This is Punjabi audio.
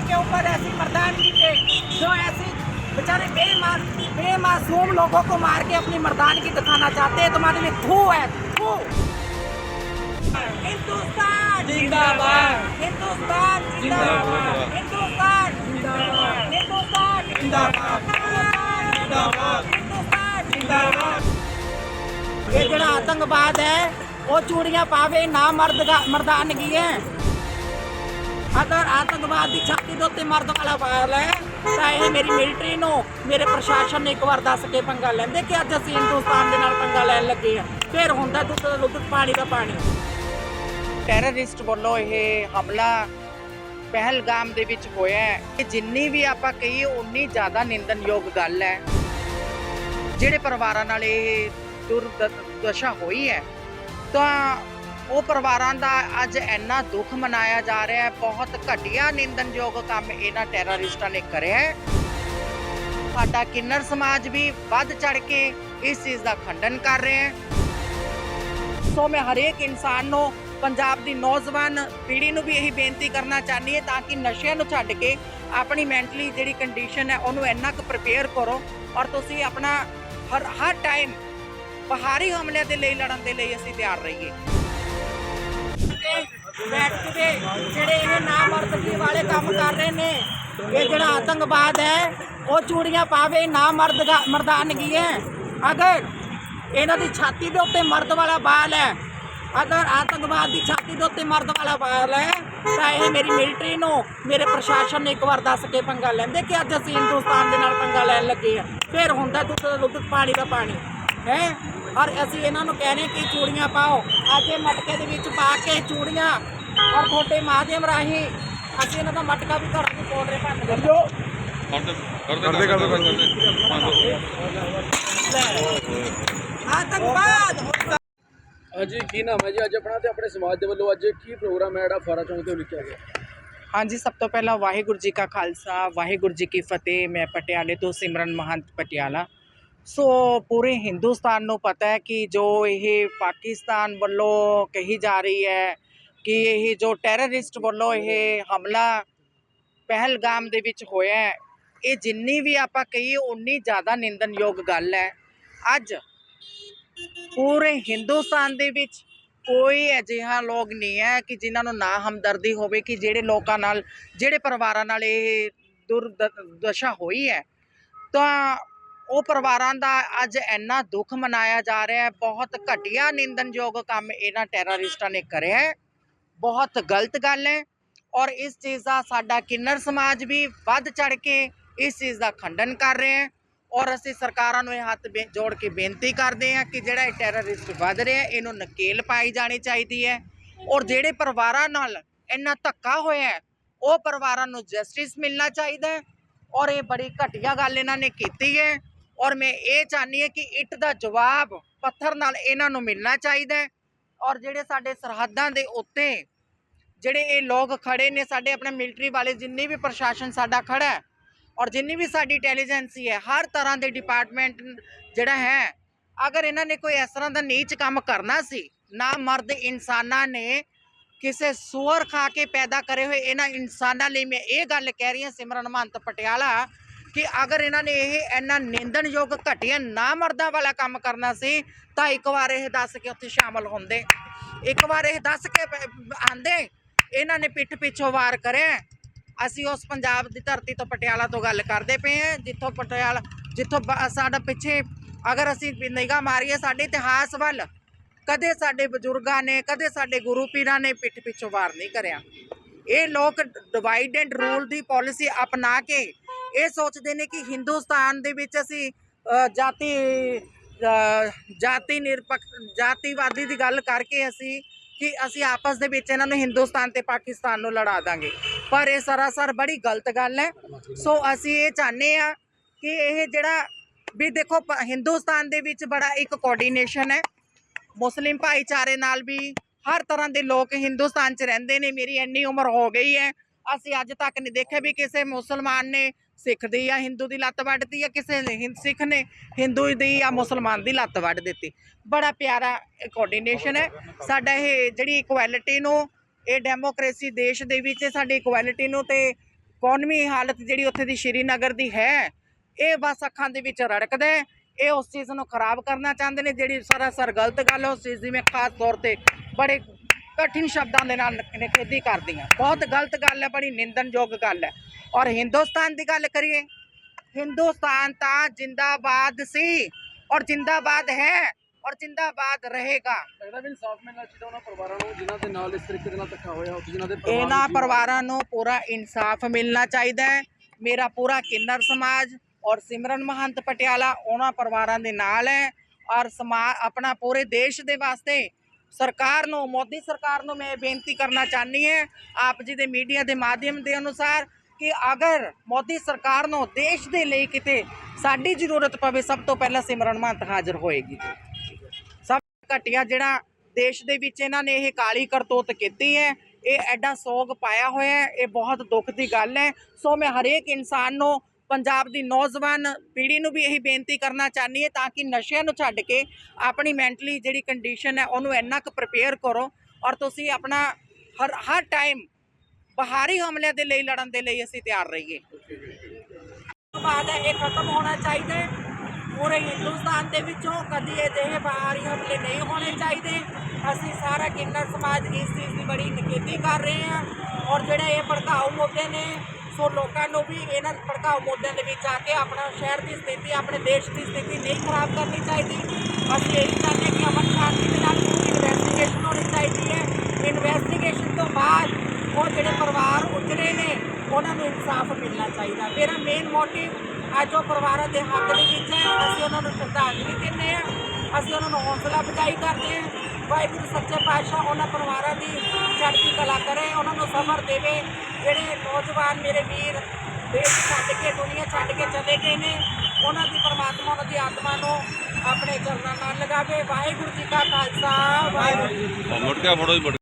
इनके ऊपर ऐसी मर्दानगी के जो ऐसी बेचारे बेमास बेमासूम लोगों को मार के अपनी मर्दानगी दिखाना चाहते हैं तुम्हारे लिए थू है थू हिंदुस्तान जिंदाबाद। हिंदुस्तान जिंदाबाद। हिंदुस्तान जिंदाबाद। हिंदुस्तान जिंदाबाद। जिंदाबाद। हिंदुस्तान जिंदाबाद। ये जड़ा आतंकवाद है वो चूड़ियाँ पावे ना मर्द मर्दानगी है। ਅਗਰ ਆਤੰਕਵਾਦ ਦੀ ਛਾਤੀ ਦੇ ਉੱਤੇ ਮਰਦ ਵਾਲਾ ਵਾਲ ਹੈ, ਤਾਂ ਇਹ ਮੇਰੀ ਮਿਲਟਰੀ ਨੂੰ ਮੇਰੇ ਪ੍ਰਸ਼ਾਸਨ ਨੇ ਇੱਕ ਵਾਰ ਦੱਸ ਕੇ ਪੰਗਾ ਲੈਂਦੇ ਕਿ ਅੱਜ ਅਸੀਂ ਹਿੰਦੁਸਤਾਨ ਦੇ ਨਾਲ ਪੰਗਾ ਲੈਣ ਲੱਗੇ ਆ ਫਿਰ ਹੁੰਦਾ ਦੁੱਧ ਦਾ ਦੁੱਧ, ਪਾਣੀ ਦਾ ਪਾਣੀ। ਟੈਰਰਿਸਟ ਵੱਲੋਂ ਇਹ ਹਮਲਾ ਪਹਿਲਗਾਮ ਦੇ ਵਿੱਚ ਹੋਇਆ ਹੈ। ਇਹ ਜਿੰਨੀ ਵੀ ਆਪਾਂ ਕਹੀਏ, ਉਨੀ ਜ਼ਿਆਦਾ ਨਿੰਦਨਯੋਗ ਗੱਲ ਹੈ। ਜਿਹੜੇ ਪਰਿਵਾਰਾਂ ਨਾਲ ਇਹ ਦੁਰਦਸ਼ਾ ਹੋਈ ਹੈ, ਤਾਂ ਉਹ ਪਰਿਵਾਰਾਂ ਦਾ ਅੱਜ ਇੰਨਾ ਦੁੱਖ ਮਨਾਇਆ ਜਾ ਰਿਹਾ ਹੈ, ਬਹੁਤ ਘਟੀਆ ਨਿੰਦਨਯੋਗ ਕੰਮ ਇਹਨਾਂ ਟੈਰਰਿਸਟਾਂ ਨੇ ਕਰਿਆ ਹੈ। ਸਾਡਾ ਕਿੰਨਰ ਸਮਾਜ ਵੀ ਵੱਧ ਚੜ ਕੇ ਇਸ ਚੀਜ਼ ਦਾ ਖੰਡਨ ਕਰ ਰਿਹਾ ਹੈ। ਸੋ ਮੈਂ ਹਰੇਕ ਇਨਸਾਨ ਨੂੰ, ਪੰਜਾਬ ਦੀ ਨੌਜਵਾਨ ਪੀੜ੍ਹੀ ਨੂੰ ਵੀ ਇਹੀ ਬੇਨਤੀ ਕਰਨਾ ਚਾਹਨੀ ਹੈ ਤਾਂ ਕਿ ਨਸ਼ਿਆਂ ਨੂੰ ਛੱਡ ਕੇ ਆਪਣੀ ਮੈਂਟਲੀ ਜਿਹੜੀ ਕੰਡੀਸ਼ਨ ਹੈ, ਉਹਨੂੰ ਇੰਨਾ ਕੁ ਪ੍ਰਿਪੇਅਰ ਕਰੋ ਔਰ ਤੁਸੀਂ ਆਪਣਾ ਹਰ ਹਰ ਟਾਈਮ ਬਾਹਰੀ ਹਮਲਿਆਂ ਦੇ ਲਈ, ਲੜਨ ਦੇ ਲਈ ਅਸੀਂ ਤਿਆਰ ਰਹੀਏ। ਬੈਠ ਕੇ ਜਿਹੜੇ ਇਹ ਨਾਮਰਦਗੀ ਵਾਲੇ ਕੰਮ ਕਰ ਰਹੇ ਨੇ, ਇਹ ਜਿਹੜਾ ਆਤੰਕਵਾਦ ਹੈ, ਉਹ ਚੂੜੀਆਂ ਪਾਵੇ ਨਾ ਮਰਦ ਮਰਦਾਨਗੀ ਹੈ। ਅਗਰ ਇਹਨਾਂ ਦੀ ਛਾਤੀ ਦੇ ਉੱਤੇ ਮਰਦ ਵਾਲਾ ਬਾਲ ਹੈ, ਅਗਰ ਆਤੰਕਵਾਦ ਦੀ ਛਾਤੀ ਦੇ ਉੱਤੇ ਮਰਦ ਵਾਲਾ ਬਾਲ ਹੈ, ਤਾਂ ਇਹ ਮੇਰੀ ਮਿਲਟਰੀ ਨੂੰ, ਮੇਰੇ ਪ੍ਰਸ਼ਾਸਨ ਨੇ ਇੱਕ ਵਾਰ ਦੱਸ ਕੇ ਪੰਗਾ ਲੈਂਦੇ ਕਿ ਅੱਜ ਅਸੀਂ ਹਿੰਦੁਸਤਾਨ ਦੇ ਨਾਲ ਪੰਗਾ ਲੈਣ ਲੱਗੇ ਆ ਫਿਰ ਹੁੰਦਾ ਦੁੱਧ ਦਾ ਦੁੱਧ ਪਾਣੀ ਦਾ ਪਾਣੀ, ਹੈ? ਔਰ ਅਸੀਂ ਇਹਨਾਂ ਨੂੰ ਕਹਿੰਦੇ ਕਿ ਚੂੜੀਆਂ ਪਾਓ। ਅੱਜ ਇਹ ਮਟਕੇ ਦੇ ਵਿੱਚ ਪਾ ਕੇ ਚੂੜੀਆਂ ਔਰ ਤੁਹਾਡੇ ਮਾਧਿਅਮ ਰਾਹੀਂ ਅਸੀਂ ਇਹਨਾਂ ਦਾ ਮਟਕਾ ਵੀ ਘਰਾਂ ਦੇ ਕੋਟਰੇ ਭੰਨ ਦਿੰਦੇ ਕਰਦੇ ਕਰਦੇ ਕਰਦੇ ਆਤੰਕਵਾਦ। ਹਾਂਜੀ ਕੀ ਨਾਮ ਹੈ ਜੀ? ਅੱਜ ਆਪਣਾ ਤੇ ਆਪਣੇ ਸਮਾਜ ਦੇ ਵੱਲੋਂ ਅੱਜ ਕੀ ਪ੍ਰੋਗਰਾਮ ਹੈ ਜਿਹੜਾ ਫਾਰਾ ਚੌਂਕ ਤੇ ਲਿਖਿਆ ਗਿਆ? ਹਾਂਜੀ ਸਭ ਤੋਂ ਪਹਿਲਾਂ ਵਾਹਿਗੁਰੂ ਜੀ ਕਾ ਖਾਲਸਾ ਵਾਹਿਗੁਰੂ ਜੀ ਕੀ ਫਤਿਹ। ਮੈਂ ਪਟਿਆਲੇ ਤੋਂ ਸਿਮਰਨ ਮਹੰਤ ਪਟਿਆਲਾ। ਸੋ ਪੂਰੇ ਹਿੰਦੁਸਤਾਨ ਨੂੰ ਪਤਾ ਹੈ ਕਿ ਜੋ ਇਹ ਪਾਕਿਸਤਾਨ ਵੱਲੋਂ ਕਹੀ ਜਾ ਰਹੀ ਹੈ ਕਿ ਇਹ ਜੋ ਟੈਰਰਿਸਟ ਵੱਲੋਂ ਇਹ ਹਮਲਾ ਪਹਿਲਗਾਮ ਦੇ ਵਿੱਚ ਹੋਇਆ ਹੈ, ਇਹ ਜਿੰਨੀ ਵੀ ਆਪਾਂ ਕਹੀਏ ਉਨੀ ਜ਼ਿਆਦਾ ਨਿੰਦਨਯੋਗ ਗੱਲ ਹੈ। ਅੱਜ ਪੂਰੇ ਹਿੰਦੁਸਤਾਨ ਦੇ ਵਿੱਚ ਕੋਈ ਅਜਿਹਾ ਲੋਕ ਨਹੀਂ ਹੈ ਕਿ ਜਿਨ੍ਹਾਂ ਨੂੰ ਨਾ ਹਮਦਰਦੀ ਹੋਵੇ ਕਿ ਜਿਹੜੇ ਲੋਕਾਂ ਨਾਲ, ਜਿਹੜੇ ਪਰਿਵਾਰਾਂ ਨਾਲ ਇਹ ਦੁਰਦਸ਼ਾ ਹੋਈ ਹੈ। ਤਾਂ ਉਹ ਪਰਿਵਾਰਾਂ ਦਾ ਅੱਜ ਇੰਨਾ ਦੁੱਖ ਮਨਾਇਆ ਜਾ ਰਿਹਾ ਹੈ, ਬਹੁਤ ਘਟੀਆ ਨਿੰਦਨਯੋਗ ਕੰਮ ਇਹਨਾਂ ਟੈਰਰਿਸਟਾਂ ਨੇ ਕਰਿਆ ਹੈ। ਬਹੁਤ ਗਲਤ ਗੱਲ ਹੈ ਔਰ ਇਸ ਚੀਜ਼ ਦਾ ਸਾਡਾ ਕਿੰਨਰ ਸਮਾਜ ਵੀ ਵੱਧ ਚੜ ਕੇ ਇਸ ਚੀਜ਼ ਦਾ ਖੰਡਨ ਕਰ ਰਿਹਾ ਹੈ ਔਰ ਅਸੀਂ ਸਰਕਾਰਾਂ ਨੂੰ ਇਹ ਹੱਥ ਬੇ- ਜੋੜ ਕੇ ਬੇਨਤੀ ਕਰਦੇ ਹਾਂ ਕਿ ਜਿਹੜਾ ਇਹ ਟੈਰਰਿਸਟ ਵੱਧ ਰਿਹਾ ਇਹਨੂੰ ਨਕੇਲ ਪਾਈ ਜਾਣੀ ਚਾਹੀਦੀ ਹੈ ਔਰ ਜਿਹੜੇ ਪਰਿਵਾਰਾਂ ਨਾਲ ਇੰਨਾ ਧੱਕਾ ਹੋਇਆ ਉਹ ਪਰਿਵਾਰਾਂ ਨੂੰ ਜਸਟਿਸ ਮਿਲਣਾ ਚਾਹੀਦਾ ਹੈ ਔਰ ਇਹ ਬੜੀ ਘਟੀਆ ਗੱਲ ਇਹਨਾਂ ਨੇ ਕੀਤੀ ਹੈ। ਔਰ ਮੈਂ ਇਹ ਚਾਹਨੀ ਹੈ ਕਿ ਇੱਟ ਦਾ ਜਵਾਬ ਪੱਥਰ ਨਾਲ ਇਹਨਾਂ ਨੂੰ ਮਿਲਣਾ ਚਾਹੀਦਾ ਹੈ। ਔਰ ਜਿਹੜੇ ਸਾਡੇ ਸਰਹੱਦਾਂ ਦੇ ਉੱਤੇ ਜਿਹੜੇ ਇਹ ਲੋਕ ਖੜੇ ਨੇ, ਸਾਡੇ ਆਪਣੇ ਮਿਲਟਰੀ ਵਾਲੇ, ਜਿੰਨੀ ਵੀ ਪ੍ਰਸ਼ਾਸਨ ਸਾਡਾ ਖੜਾ ਹੈ ਔਰ ਜਿੰਨੀ ਵੀ ਸਾਡੀ ਇੰਟੈਲੀਜੈਂਸੀ ਹੈ, ਹਰ ਤਰ੍ਹਾਂ ਦੇ ਡਿਪਾਰਟਮੈਂਟ ਜਿਹੜਾ ਹੈ, ਅਗਰ ਇਹਨਾਂ ਨੇ ਕੋਈ ਇਸ ਤਰ੍ਹਾਂ ਦਾ ਨੀਚ ਕੰਮ ਕਰਨਾ ਸੀ, ਨਾ ਮਰਦ ਇਨਸਾਨਾਂ ਨੇ ਕਿਸੇ ਸੂਰ ਖਾ ਕੇ ਪੈਦਾ ਕਰੇ ਹੋਏ ਇਹਨਾਂ ਇਨਸਾਨਾਂ ਲਈ ਮੈਂ ਇਹ ਗੱਲ ਕਹਿ ਰਹੀ ਹਾਂ, ਸਿਮਰਨ ਮਹੰਤ ਪਟਿਆਲਾ ਕਿ ਅਗਰ ਇਹਨਾਂ ਨੇ ਇਹ ਇੰਨਾ ਨਿੰਦਣਯੋਗ ਘਟੀਆ ਨਾ ਮਰਦਾਂ ਵਾਲਾ ਕੰਮ ਕਰਨਾ ਸੀ, ਤਾਂ ਇੱਕ ਵਾਰ ਇਹ ਦੱਸ ਕੇ ਉੱਥੇ ਸ਼ਾਮਲ ਹੁੰਦੇ। ਇੱਕ ਵਾਰ ਇਹ ਦੱਸ ਕੇ ਪ- ਆਂਦੇ, ਇਹਨਾਂ ਨੇ ਪਿੱਠ ਪਿੱਛੋਂ ਵਾਰ ਕਰਿਆ। ਅਸੀਂ ਉਸ ਪੰਜਾਬ ਦੀ ਧਰਤੀ ਤੋਂ ਪਟਿਆਲਾ ਤੋਂ ਗੱਲ ਕਰਦੇ ਪਏ ਹਾਂ, ਜਿੱਥੋਂ ਪਟਿਆਲਾ, ਜਿੱਥੋਂ ਬ- ਸਾਡਾ ਪਿੱਛੇ, ਅਗਰ ਅਸੀਂ ਨਿਗਾਹ ਮਾਰੀਏ, ਸਾਡੇ ਇਤਿਹਾਸ ਵੱਲ, ਕਦੇ ਸਾਡੇ ਬਜ਼ੁਰਗਾਂ ਨੇ, ਕਦੇ ਸਾਡੇ ਗੁਰੂ ਪੀਰਾਂ ਨੇ ਪਿੱਠ ਪਿੱਛੋਂ ਵਾਰ ਨਹੀਂ ਕਰਿਆ। ਇਹ ਲੋਕ ਡਿਵਾਈਡ ਐਂਡ ਰੂਲ ਦੀ ਪਾਲਿਸੀ ਅਪਣਾ ਕੇ ਇਹ ਸੋਚਦੇ ਨੇ ਕਿ ਹਿੰਦੁਸਤਾਨ ਦੇ ਵਿੱਚ ਅਸੀਂ ਜਾਤੀ ਜਾਤੀ ਨਿਰਪੱਖ, ਜਾਤੀਵਾਦੀ ਦੀ ਗੱਲ ਕਰਕੇ ਅਸੀਂ, ਕਿ ਅਸੀਂ ਆਪਸ ਦੇ ਵਿੱਚ ਇਹਨਾਂ ਨੂੰ ਹਿੰਦੁਸਤਾਨ ਤੇ ਪਾਕਿਸਤਾਨ ਨੂੰ ਲੜਾ ਦਾਂਗੇ। ਪਰ ਇਹ ਸਰਾਸਰ ਬੜੀ ਗਲਤ ਗੱਲ ਹੈ। ਸੋ ਅਸੀਂ ਇਹ ਚਾਹੁੰਦੇ ਆ ਕਿ ਇਹ ਜਿਹੜਾ, ਵੀ ਦੇਖੋ ਹਿੰਦੁਸਤਾਨ ਦੇ ਵਿੱਚ ਬੜਾ ਇੱਕ ਕੋਆਰਡੀਨੇਸ਼ਨ ਹੈ। ਮੁਸਲਿਮ ਭਾਈਚਾਰੇ ਨਾਲ ਵੀ ਹਰ ਤਰ੍ਹਾਂ ਦੇ ਲੋਕ ਹਿੰਦੁਸਤਾਨ 'ਚ ਰਹਿੰਦੇ ਨੇ। ਮੇਰੀ ਇੰਨੀ ਉਮਰ ਹੋ ਗਈ ਹੈ। ਅਸੀਂ ਅੱਜ ਤੱਕ ਨਹੀਂ ਦੇਖਿਆ ਵੀ ਕਿਸੇ ਮੁਸਲਮਾਨ ਨੇ ਸਿੱਖ ਦੀ ਜਾਂ ਹਿੰਦੂ ਦੀ ਲੱਤ ਵੱਢਤੀ ਜਾਂ ਕਿਸੇ ਨੇ ਹਿੰ- ਸਿੱਖ ਨੇ ਹਿੰਦੂ ਦੀ ਜਾਂ ਮੁਸਲਮਾਨ ਦੀ ਲੱਤ ਵੱਢ ਦਿੱਤੀ। ਬੜਾ ਪਿਆਰਾ ਕੋਆਰਡੀਨੇਸ਼ਨ ਹੈ। ਸਾਡਾ ਇਹ ਜਿਹੜੀ ਇਕੁਐਲਿਟੀ ਨੂੰ, ਇਹ ਡੈਮੋਕ੍ਰੇਸੀ ਦੇਸ਼ ਦੇ ਵਿੱਚ ਸਾਡੀ ਇਕੁਐਲਿਟੀ ਨੂੰ ਤੇ ਇਕਨੋਮੀ ਹਾਲਤ ਜਿਹੜੀ ਉੱਥੇ ਦੀ ਸ਼੍ਰੀਨਗਰ ਦੀ ਹੈ, ਇਹ ਬਸ ਅੱਖਾਂ ਦੇ ਵਿੱਚ ਰੜਕਦਾ ਹੈ। ਇਹ ਉਸ ਚੀਜ਼ ਨੂੰ ਖਰਾਬ ਕਰਨਾ ਚਾਹੁੰਦੇ ਨੇ, ਜਿਹੜੀ ਸਰਾਸਰ ਗਲਤ ਗੱਲ ਹੈ ਉਸ ਚੀਜ਼ ਦੀ ਮੈਂ ਖਾਸ ਤੌਰ ਤੇ ਬੜੇ ਕਠਿਨ ਸ਼ਬਦਾਂ ਦੇ ਨਾਲ ਨਿਖੇਧੀ ਕਰਦੀ ਹਾਂ। ਬਹੁਤ ਗਲਤ ਗੱਲ ਹੈ, ਬੜੀ ਨਿੰਦਣਯੋਗ ਗੱਲ ਹੈ। ਔਰ ਹਿੰਦੁਸਤਾਨ ਦੀ ਗੱਲ ਕਰੀਏ ਹਿੰਦੁਸਤਾਨ ਤਾਂ ਜਿੰਦਾਬਾਦ ਸੀ ਔਰ ਜਿੰਦਾਬਾਦ ਹੈ ਔਰ ਜਿੰਦਾਬਾਦ ਰਹੇਗਾ। ਲੱਗਦਾ ਵੀ ਇਨਸਾਫ ਮਿਲਣਾ ਚਾਹੀਦਾ ਉਹਨਾਂ ਪਰਿਵਾਰਾਂ ਨੂੰ ਜਿਨ੍ਹਾਂ ਦੇ ਨਾਲ ਇਸ ਤਰੀਕੇ ਦੇ ਨਾਲ ਧੱਕਾ ਹੋਇਆ ਉੱਥੇ ਜਿਨ੍ਹਾਂ ਦੇ ਪਰਿਵਾਰ ਇਹਨਾਂ ਪਰਿਵਾਰਾਂ ਨੂੰ ਪੂਰਾ ਇਨਸਾਫ ਮਿਲਣਾ ਚਾਹੀਦਾ ਹੈ। ਮੇਰਾ ਪੂਰਾ ਕਿੰਨਰ ਸਮਾਜ ਔਰ ਸਿਮਰਨ ਮਹੰਤ ਪਟਿਆਲਾ ਉਹਨਾਂ ਪਰਿਵਾਰਾਂ ਦੇ ਨਾਲ ਹੈ ਔਰ ਸਮਾ ਆਪਣਾ ਪੂਰੇ ਦੇਸ਼ ਦੇ ਵਾਸਤੇ ਸਰਕਾਰ ਨੂੰ ਮੋਦੀ ਸਰਕਾਰ ਨੂੰ ਮੈਂ ਬੇਨਤੀ ਕਰਨਾ ਚਾਹਨੀ ਹੈ ਆਪ ਜੀ ਦੇ ਮੀਡੀਆ ਦੇ ਮਾਧਿਅਮ ਦੇ ਅਨੁਸਾਰ ਕਿ ਅਗਰ ਮੋਦੀ ਸਰਕਾਰ ਨੂੰ ਦੇਸ਼ ਦੇ ਲਈ ਕਿਤੇ ਸਾਡੀ ਜ਼ਰੂਰਤ ਪਵੇ, ਸਭ ਤੋਂ ਪਹਿਲਾਂ ਸਿਮਰਨ ਮਹੰਤ ਹਾਜ਼ਰ ਹੋਏਗੀ। ਸਭ ਘਟਿਆ ਜਿਹੜਾ ਦੇਸ਼ ਦੇ ਵਿੱਚ ਇਹਨਾਂ ਨੇ ਇਹ ਕਾਲੀ ਕਰਤੂਤ ਕੀਤੀ ਹੈ, ਇਹ ਐਡਾ ਸੋਗ ਪਾਇਆ ਹੋਇਆ ਹੈ, ਇਹ ਬਹੁਤ ਦੁੱਖ ਦੀ ਗੱਲ ਹੈ। ਸੋ ਮੈਂ ਹਰੇਕ ਇਨਸਾਨ ਨੂੰ, ਪੰਜਾਬ ਦੀ ਨੌਜਵਾਨ ਪੀੜ੍ਹੀ ਨੂੰ ਵੀ ਇਹੀ ਬੇਨਤੀ ਕਰਨਾ ਚਾਹਨੀ ਹੈ ਤਾਂ ਕਿ ਨਸ਼ਿਆਂ ਨੂੰ ਛੱਡ ਕੇ ਆਪਣੀ ਮੈਂਟਲੀ ਜਿਹੜੀ ਕੰਡੀਸ਼ਨ ਹੈ, ਉਹਨੂੰ ਇੰਨਾ ਕੁ ਪ੍ਰਪੇਅਰ ਕਰੋ ਔਰ ਤੁਸੀਂ ਆਪਣਾ ਹਰ ਹਰ ਟਾਈਮ ਬਾਹਰੀ ਹਮਲਿਆਂ ਦੇ ਲਈ, ਲੜਨ ਦੇ ਲਈ ਅਸੀਂ ਤਿਆਰ ਰਹੀਏ। ਤੋਂ ਬਾਅਦ ਇਹ ਖਤਮ ਹੋਣਾ ਚਾਹੀਦਾ ਹੈ। ਪੂਰੇ ਹਿੰਦੁਸਤਾਨ ਦੇ ਵਿੱਚੋਂ ਕਦੀ ਅਜਿਹੇ ਬਾਹਰੀ ਹਮਲੇ ਨਹੀਂ ਹੋਣੇ ਚਾਹੀਦੇ। ਅਸੀਂ ਸਾਰਾ ਕਿੰਨਰ ਸਮਾਜ ਇਸ ਚੀਜ਼ ਦੀ ਬੜੀ ਨਿਖੇਧੀ ਕਰ ਰਹੇ ਹਾਂ ਔਰ ਜਿਹੜੇ ਇਹ ਭੜਕਾਊ ਮੁੱਦੇ ਨੇ, ਸੋ ਲੋਕਾਂ ਨੂੰ ਵੀ ਇਹਨਾਂ ਭੜਕਾਊ ਮੁੱਦਿਆਂ ਦੇ ਵਿੱਚ ਆ ਕੇ ਆਪਣਾ ਸ਼ਹਿਰ ਦੀ ਸਥਿਤੀ, ਆਪਣੇ ਦੇਸ਼ ਦੀ ਸਥਿਤੀ ਨਹੀਂ ਖਰਾਬ ਕਰਨੀ ਚਾਹੀਦੀ। ਅਸੀਂ ਇਹ ਚਾਹੁੰਦੇ ਹਾਂ ਕਿ ਅਮਨ ਸ਼ਾਂਤੀ ਦੇ ਨਾਲ ਪੂਰੀ ਇਨਵੈਸਟੀਗੇਸ਼ਨ ਹੋਣੀ ਚਾਹੀਦੀ ਹੈ। ਇਨਵੈਸਟੀਗੇਸ਼ਨ ਤੋਂ ਬਾਅਦ ਉਹ ਜਿਹੜੇ ਪਰਿਵਾਰ ਉਜੜੇ ਨੇ, ਉਹਨਾਂ ਨੂੰ ਇਨਸਾਫ ਮਿਲਣਾ ਚਾਹੀਦਾ। ਮੇਰਾ ਮੇਨ ਮੋਟਿਵ ਅੱਜ ਉਹ ਪਰਿਵਾਰਾਂ ਦੇ ਹੱਕ ਦੇ ਵਿੱਚ ਹੈ। ਅਸੀਂ ਉਹਨਾਂ ਨੂੰ ਸ਼ਰਧਾਂਜਲੀ ਦਿੰਦੇ ਹਾਂ। ਅਸੀਂ ਉਹਨਾਂ ਨੂੰ ਹੌਸਲਾ ਅਫਜ਼ਾਈ ਕਰਦੇ ਹਾਂ। ਵਾਹਿਗੁਰੂ ਸੱਚੇ ਪਾਤਸ਼ਾਹ ਉਹਨਾਂ ਪਰਿਵਾਰਾਂ ਦੀ ਚੜ੍ਹਦੀ ਕਲਾ ਕਰੇ, ਉਹਨਾਂ ਨੂੰ ਸਬਰ ਦੇਵੇ। ਜਿਹੜੇ ਨੌਜਵਾਨ ਮੇਰੇ ਵੀਰ ਦੇਸ਼ ਛੱਡ ਕੇ, ਦੁਨੀਆ ਛੱਡ ਕੇ ਚਲੇ ਗਏ ਨੇ, ਉਹਨਾਂ ਦੀ ਪਰਮਾਤਮਾ ਉਹਨਾਂ ਦੀ ਆਤਮਾ ਨੂੰ ਆਪਣੇ ਚਰਨਾਂ ਨਾਲ ਲਗਾਵੇ। ਵਾਹਿਗੁਰੂ ਜੀ ਕਾ ਖਾਲਸਾ, ਵਾਹਿਗੁਰੂ ਜੀ ਕੀ ਫਤਿਹ।